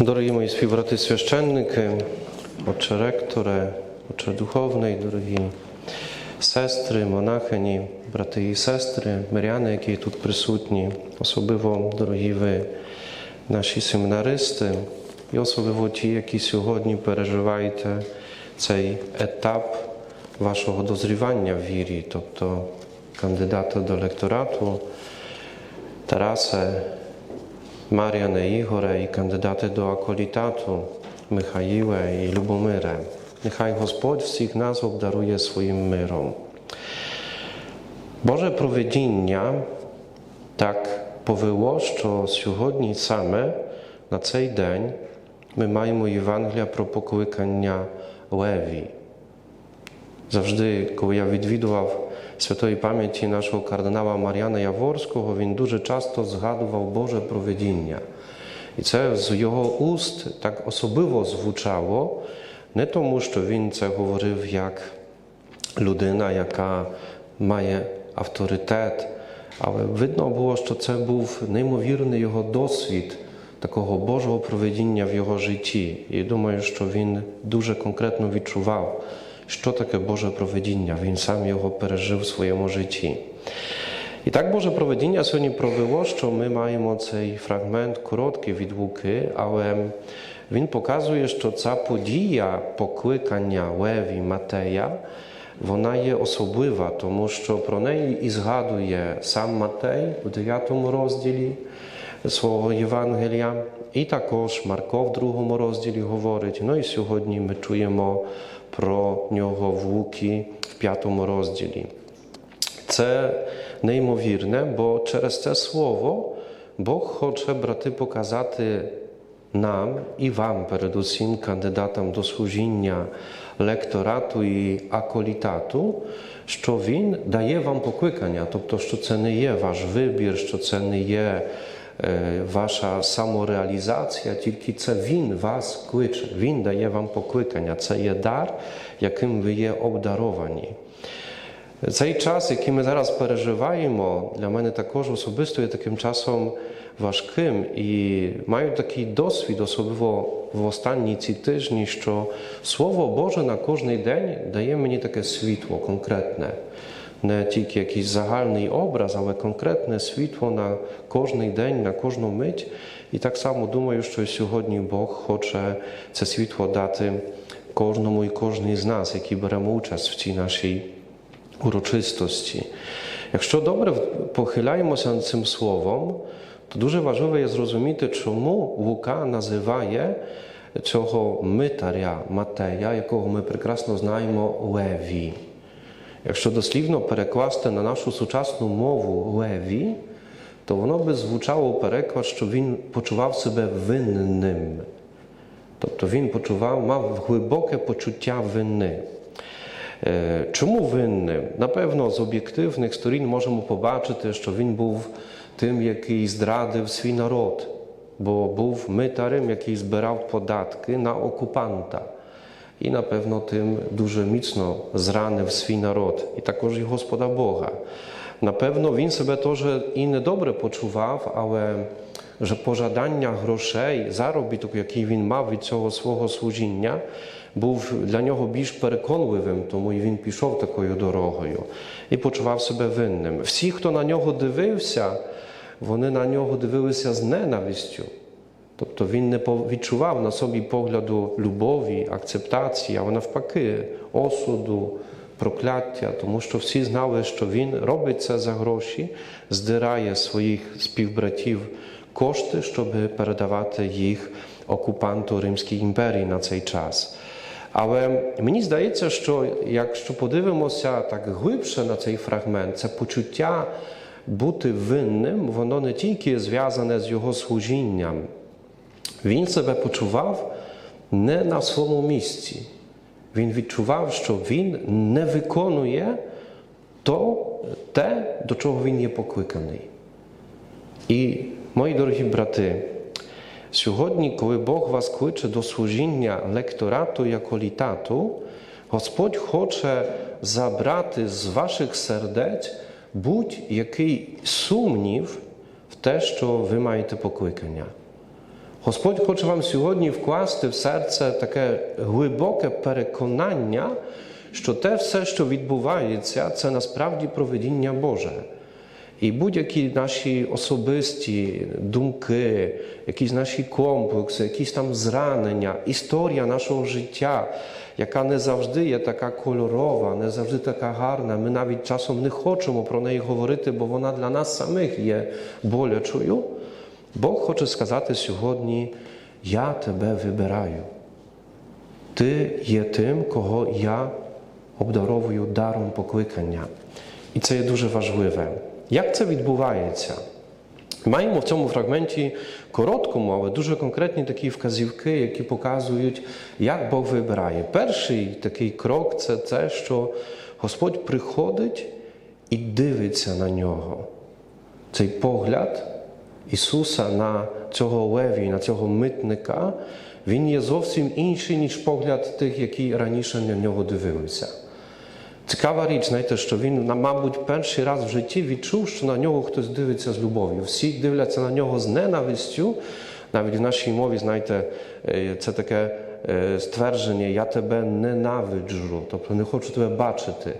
Дорогі мої співбрати священники, отче ректоре, отче духовний, дорогі сестри, монахині, брати і сестри, миряни, які тут присутні, особливо дорогі ви, наші семінаристи, і особливо ті, які сьогодні переживаєте цей етап вашого дозрівання в вірі, тобто кандидата до лекторату, Тарасе, Мар'яне Ігоре і кандидати до аколітату Михаїле і Любомире. Нехай Господь всіх нас обдарує своїм миром. Боже провидіння так повело, що сьогодні саме на цей день ми маємо Євангелія про покликання Леві. Завжди, коли я відвідував святої пам'яті нашого кардинала Мар'яна Яворського, він дуже часто згадував Боже провидіння. І це з його уст так особливо звучало, не тому, що він це говорив як людина, яка має авторитет, але видно було, що це був неймовірний його досвід такого Божого проведіння в його житті. І думаю, що він дуже конкретно відчував, що таке Боже проведіння. Він сам його пережив в своєму житті. І так Боже проведіння сьогодні провело, що ми маємо цей фрагмент короткий від Луки, але він показує, що ця подія покликання Леві Матея, вона є особлива, тому що про неї і згадує сам Матей у 9 розділі свого Євангелія, і також Марко в другому розділі говорить. Ну і сьогодні ми чуємо про нього в Луки в п'ятому розділі. Це неймовірне, бо через це слово Бог хоче, брати, показати нам і вам, передусім, кандидатам до служіння лекторату і аколітату, що Він дає вам покликання, тобто, що це не є ваш вибір, що це не є ваша самореалізація, тільки це Він вас кличе, Він дає вам покликання. Це є дар, яким ви є обдаровані. Цей час, який ми зараз переживаємо, для мене також особисто є таким часом важким і маю такий досвід, особливо в останні ці тижні, що Слово Боже на кожний день дає мені таке світло конкретне. Не тільки якийсь загальний образ, але конкретне світло на кожний день, на кожну мить. І так само думаю, що сьогодні Бог хоче це світло дати кожному і кожній з нас, які беремо участь в цій нашій урочистості. Якщо добре похиляємося над цим словом, то дуже важливо є зрозуміти, чому Лука називає цього митаря Матея, якого ми прекрасно знаємо, Леві. Якщо дослівно перекласти на нашу сучасну мову Леві, то воно би звучало переклад, що він почував себе винним. Тобто він почував, мав глибоке почуття вини. Чому винним? Напевно, з об'єктивних сторін можемо побачити, що він був тим, який зрадив свій народ, бо був митарем, який збирав податки на окупанта. І, напевно, тим дуже міцно зранив свій народ, і також і Господа Бога. Напевно, він себе теж і недобре почував, але że пожадання грошей, заробіток, який він мав від цього свого служіння, був для нього більш переконливим, тому і він пішов такою дорогою і почував себе винним. Всі, хто на нього дивився, вони на нього дивилися з ненавистю. Тобто він не відчував на собі погляду любові, акцептації, а навпаки, осуду, прокляття, тому що всі знали, що він робить це за гроші, здирає своїх співбратів кошти, щоб передавати їх окупанту Римській імперії на цей час. Але мені здається, що якщо подивимося так глибше на цей фрагмент, це почуття бути винним, воно не тільки зв'язане з його служінням. Він себе почував не на своєму місці. Він відчував, що він не виконує то, те, до чого він є покликаний. І, мої дорогі брати, сьогодні, коли Бог вас кличе до служіння лекторату і аколітату, Господь хоче забрати з ваших сердець будь-який сумнів в те, що ви маєте покликання. Господь хоче вам сьогодні вкласти в серце таке глибоке переконання, що те все, що відбувається, це насправді проведіння Боже. І будь-які наші особисті думки, якісь наші комплекси, якісь там зранення, історія нашого життя, яка не завжди є така кольорова, не завжди така гарна. Ми навіть часом не хочемо про неї говорити, бо вона для нас самих є болячою. Бог хоче сказати сьогодні: Я тебе вибираю. Ти є тим, кого я обдаровую даром покликання. І це є дуже важливе. Як це відбувається? Маємо в цьому фрагменті короткому, але дуже конкретні такі вказівки, які показують, як Бог вибирає. Перший такий крок це те, що Господь приходить і дивиться на нього. Цей погляд Ісуса на цього леві, на цього митника, він є зовсім інший, ніж погляд тих, які раніше на нього дивилися. Цікава річ, знаєте, що він, мабуть, перший раз в житті відчув, що на нього хтось дивиться з любов'ю. Всі дивляться на нього з ненавистю. Навіть в нашій мові, знаєте, е, це таке е, ствердження Я тебе ненавиджу, тобто не хочу тебе бачити.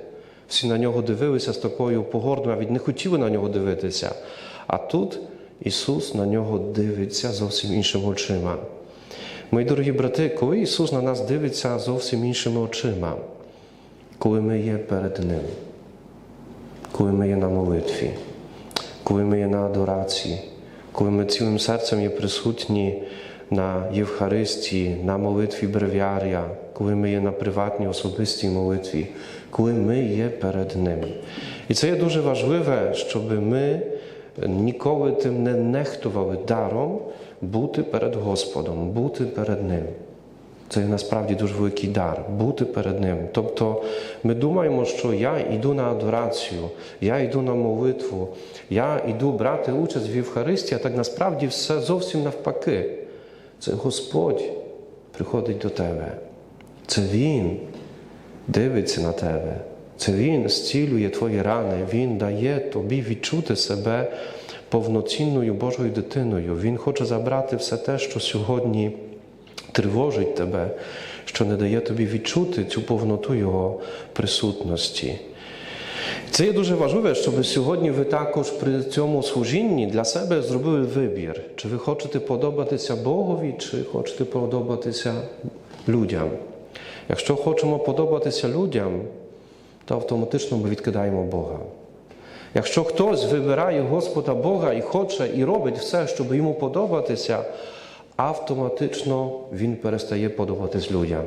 Всі на нього дивилися з такою погордою, навіть не хотіли на нього дивитися. А тут Ісус на нього дивиться зовсім іншими очима. Мої дорогі брати, коли Ісус на нас дивиться зовсім іншими очима, коли ми є перед Ним, коли ми є на молитві, коли ми є на адорації, коли ми цілим серцем є присутні на Євхаристії, на молитві бревіарія, коли ми є на приватній особистій молитві, коли ми є перед Ним. І це є дуже важливе, щоб ми ніколи тим не нехтували даром бути перед Господом, бути перед Ним. Це насправді дуже великий дар бути перед Ним. Тобто ми думаємо, що я йду на адорацію, я йду на молитву, я йду брати участь в Євхаристії, а так насправді все зовсім навпаки. Це Господь приходить до тебе. Це Він дивиться на тебе. Це Він зцілює твої рани, Він дає тобі відчути себе повноцінною Божою дитиною. Він хоче забрати все те, що сьогодні тривожить тебе, що не дає тобі відчути цю повноту Його присутності. Це є дуже важливе, щоб сьогодні ви також при цьому служінні для себе зробили вибір, чи ви хочете подобатися Богові, чи хочете подобатися людям. Якщо хочемо подобатися людям, то автоматично ми відкидаємо Бога. Якщо хтось вибирає Господа Бога і хоче і робить все, щоб йому подобатися, автоматично він перестає подобатись людям.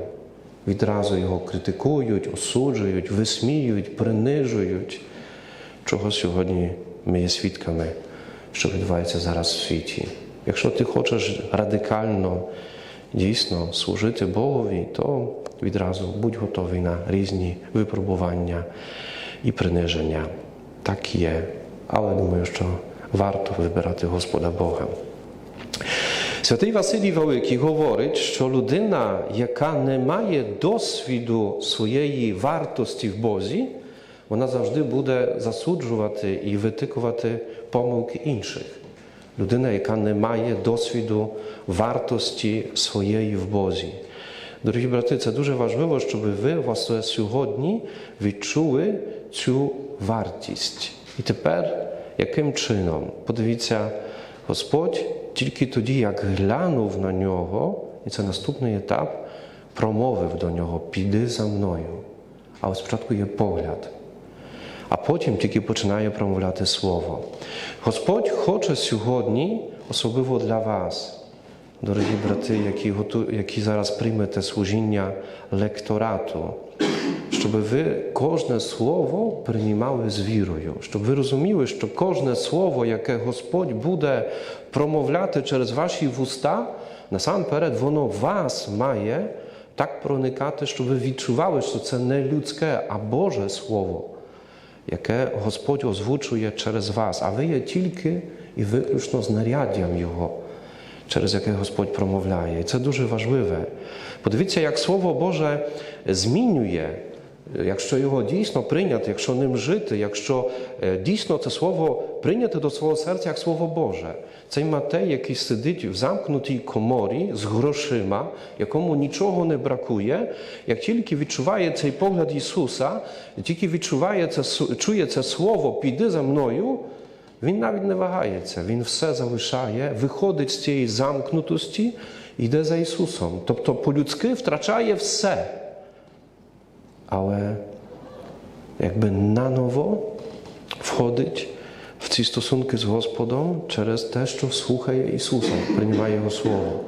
Відразу його критикують, осуджують, висміюють, принижують, чого сьогодні ми є свідками, що відбувається зараз в світі. Якщо ти хочеш радикально дійсно служити Богові, то відразу будь готовий на різні випробування і приниження. Так є, але думаю, що варто вибирати Господа Бога. Святий Василій Великий говорить, що людина, яка не має досвіду своєї вартості в Бозі, вона завжди буде засуджувати і витикувати помилки інших. Людина, яка не має досвіду вартості своєї в Бозі. Дорогі брати, це дуже важливо, щоб ви власне сьогодні відчули цю вартість. І тепер, яким чином? Подивіться, Господь тільки тоді, як глянув на нього, і це наступний етап, промовив до нього: Піди за мною. Але спочатку є погляд. А потім тільки починає промовляти слово. Господь хоче сьогодні, особливо для вас, дорогі брати, які, готу... які зараз приймете служіння лекторату, щоб ви кожне слово приймали з вірою, щоб ви розуміли, що кожне слово, яке Господь буде промовляти через ваші вуста, насамперед воно вас має так проникати, щоб ви відчували, що це не людське, а Боже Слово, яке Господь озвучує через вас, а ви є тільки і виключно знаряддям Його через яке Господь промовляє. І це дуже важливе. Подивіться, як Слово Боже змінює Якщо його дійсно прийняти, якщо ним жити, якщо е, дійсно це слово прийняти до свого серця як слово Боже, цей Матей, який сидить в замкнутій коморі з грошима, якому нічого не бракує, як тільки відчуває цей погляд Ісуса, тільки відчуває це, чує це слово, піди за мною, він навіть не вагається, він все залишає, виходить з цієї замкнутості і йде за Ісусом. Тобто по-людськи втрачає все. Але якби наново входить в ці стосунки з Господом через те, що слухає Ісуса, приймає Його Слово.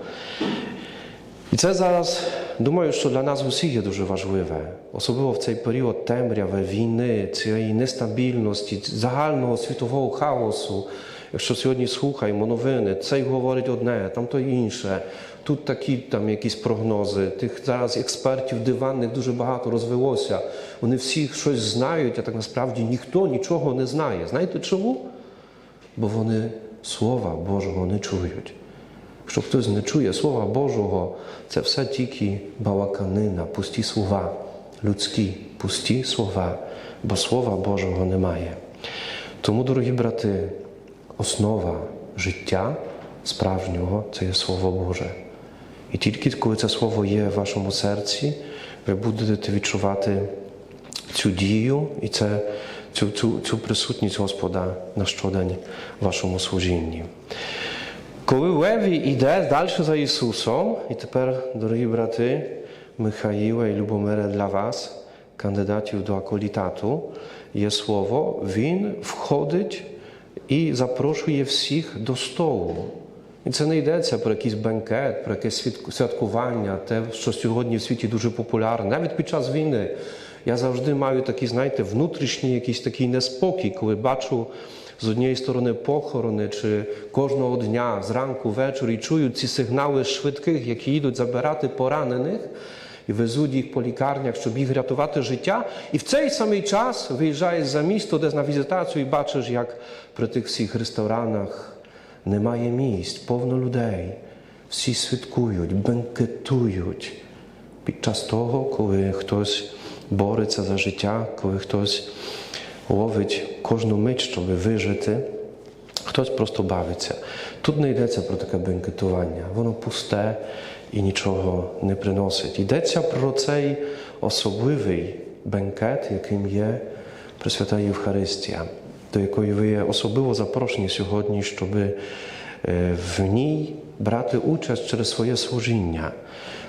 І це зараз, думаю, що для нас усіх є дуже важливе, особливо в цей період темряви, війни, цієї нестабільності, загального світового хаосу. Якщо сьогодні слухаємо новини, цей говорить одне, там то інше. Тут такі там якісь прогнози. Тих зараз експертів диванних дуже багато розвелося. Вони всі щось знають, а так насправді ніхто нічого не знає. Знаєте чому? Бо вони Слова Божого не чують. Якщо хтось не чує Слова Божого, це все тільки балаканина, пусті слова, людські, пусті слова, бо Слова Божого немає. Тому, дорогі брати, основа життя справжнього це є Слово Боже. І тільки коли це слово є в вашому серці, ви будете відчувати цю дію і це, цю, цю, цю присутність Господа на щодень в вашому служінні. Коли Леві йде далі за Ісусом, і тепер, дорогі брати, Михаїла і Любомире, для вас, кандидатів до аколітату, є слово, він входить і запрошує всіх до столу. І це не йдеться про якийсь бенкет, про якесь святкування, те, що сьогодні в світі дуже популярне, навіть під час війни. Я завжди маю такий, знаєте, внутрішній якийсь такий неспокій, коли бачу з однієї сторони похорони, чи кожного дня зранку ввечері чую ці сигнали швидких, які їдуть забирати поранених і везуть їх по лікарнях, щоб їх рятувати життя. І в цей самий час виїжджаєш за місто, десь на візитацію, і бачиш, як при тих всіх ресторанах немає місць, повно людей. Всі святкують, бенкетують під час того, коли хтось бореться за життя, коли хтось ловить кожну мить, щоб вижити, хтось просто бавиться. Тут не йдеться про таке бенкетування, воно пусте і нічого не приносить. Йдеться про цей особливий бенкет, яким є Пресвята Євхаристія, до якої ви є особливо запрошені сьогодні, щоб в ній брати участь через своє служіння.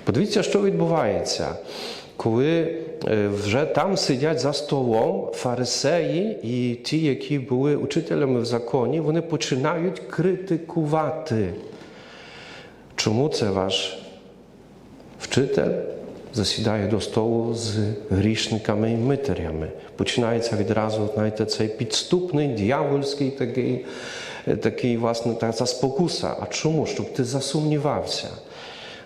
Подивіться, що відбувається, коли е, вже там сидять за столом фарисеї і ті, які були учителями в законі, вони починають критикувати. Чому це ваш вчитель засідає до столу з грішниками і митарями? Починається відразу, знаєте, цей підступний, дьявольський такий, е, такий власне, та спокуса. А чому? Щоб ти засумнівався.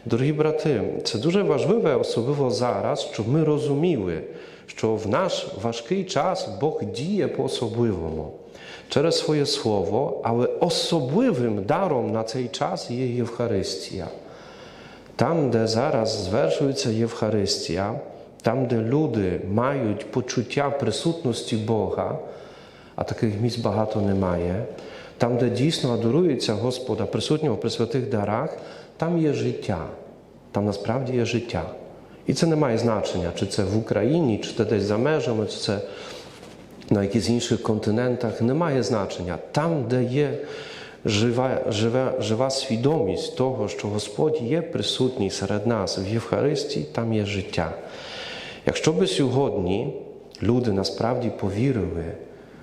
Дорогі брати, це дуже важливе, особливо зараз, щоб ми розуміли, що в наш важкий час Бог діє по-особливому через своє слово, але особливим даром на цей час є Євхаристія. Там, де зараз звершується Євхаристія, там, де люди мають почуття присутності Бога, а таких місць багато немає, там, де дійсно адорується Господа, присутнього при святих дарах, там є життя, там насправді є життя. І це не має значення, чи це в Україні, чи це десь за межами, чи це на якихось інших континентах, не має значення. Там, де є жива, жива, жива свідомість того, що Господь є присутній серед нас в Євхаристії, там є життя. Якщо би сьогодні люди насправді повірили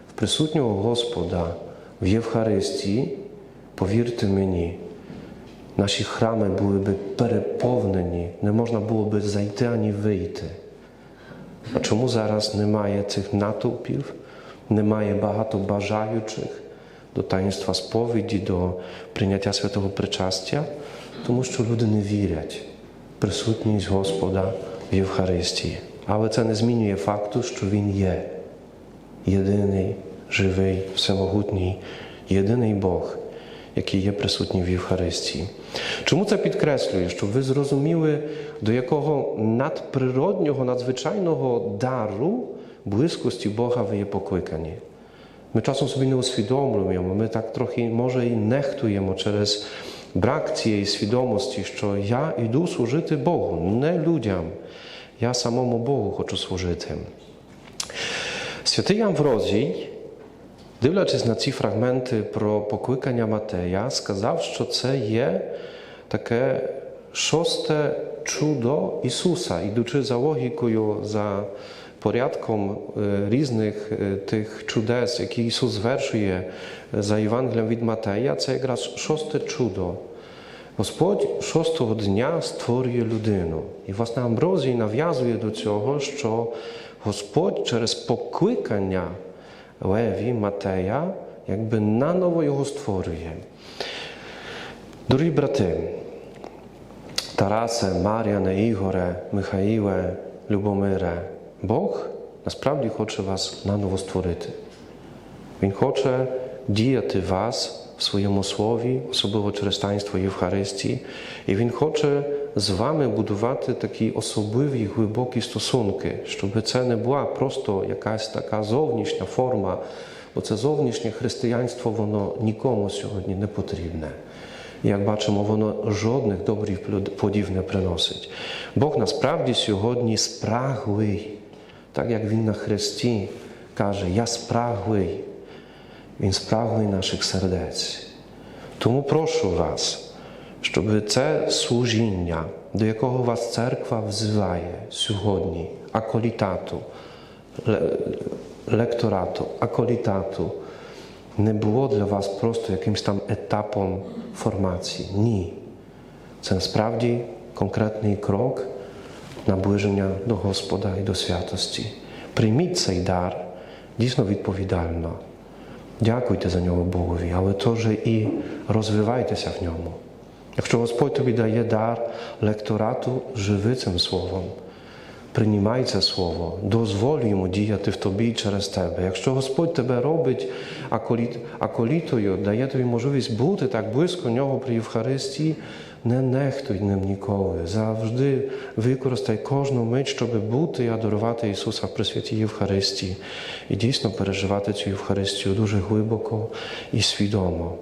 в присутнього Господа в Євхаристії, повірте мені, наші храми були би переповнені, не можна було би зайти ані вийти. А чому зараз немає цих натовпів, немає багато бажаючих до таїнства сповіді, до прийняття святого причастя? Тому що люди не вірять в присутність Господа в Євхаристії. Але це не змінює факту, що Він є єдиний, живий, всемогутній, єдиний Бог, який є присутній в Євхаристії. Чому це підкреслюю? Щоб ви зрозуміли, до якого надприроднього, надзвичайного дару близькості Бога ви є покликані. Ми часом собі не усвідомлюємо, ми так трохи може і нехтуємо через брак цієї свідомості, що я йду служити Богу, не людям. Я самому Богу хочу служити. Святий Амврозій, дивлячись на ці фрагменти про покликання Матея, сказав, що це є таке шосте чудо Ісуса, ідучи за логікою, за порядком е, різних е, тих чудес, які Ісус звершує за Євангелієм від Матея, це якраз шосте чудо. Господь шостого дня створює людину. І власне Амброзій нав'язує до цього, що Господь через покликання Леві, Матея, якби наново його створює. Дорогі брати, Тарасе, Мар'яне, Ігоре, Михаїле, Любомире, Бог насправді хоче вас наново створити. Він хоче діяти вас в своєму слові, особливо через таїнство Євхаристії, і Він хоче з вами будувати такі особливі глибокі стосунки, щоб це не була просто якась така зовнішня форма, бо це зовнішнє християнство, воно нікому сьогодні не потрібне. Як бачимо, воно жодних добрих плодів не приносить. Бог насправді сьогодні спраглий, так як Він на Христі каже, я спраглий. Він спраглий наших сердець. Тому прошу вас, щоб це служіння, до якого вас церква взиває сьогодні, аколітату, лекторату, аколітату, не було для вас просто якимось там етапом формації. Ні. Це насправді конкретний крок наближення до Господа і до святості. Прийміть цей дар дійсно відповідально. Дякуйте за нього Богові, але теж і розвивайтеся в ньому. Якщо Господь тобі дає дар лекторату, живи цим словом. Приймай це слово, дозволь йому діяти в тобі через тебе. Якщо Господь тебе робить аколіт, аколітою, дає тобі можливість бути так близько нього при Євхаристії, не нехтуй ним ніколи. Завжди використай кожну мить, щоб бути і адорувати Ісуса при святій Євхаристії і дійсно переживати цю Євхаристію дуже глибоко і свідомо.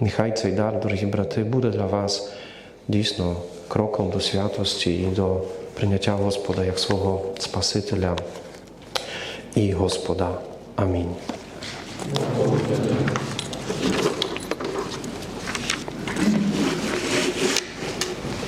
Нехай цей дар, дорогі брати, буде для вас дійсно кроком до святості і до прийняття Господа як свого Спасителя і Господа. Амінь.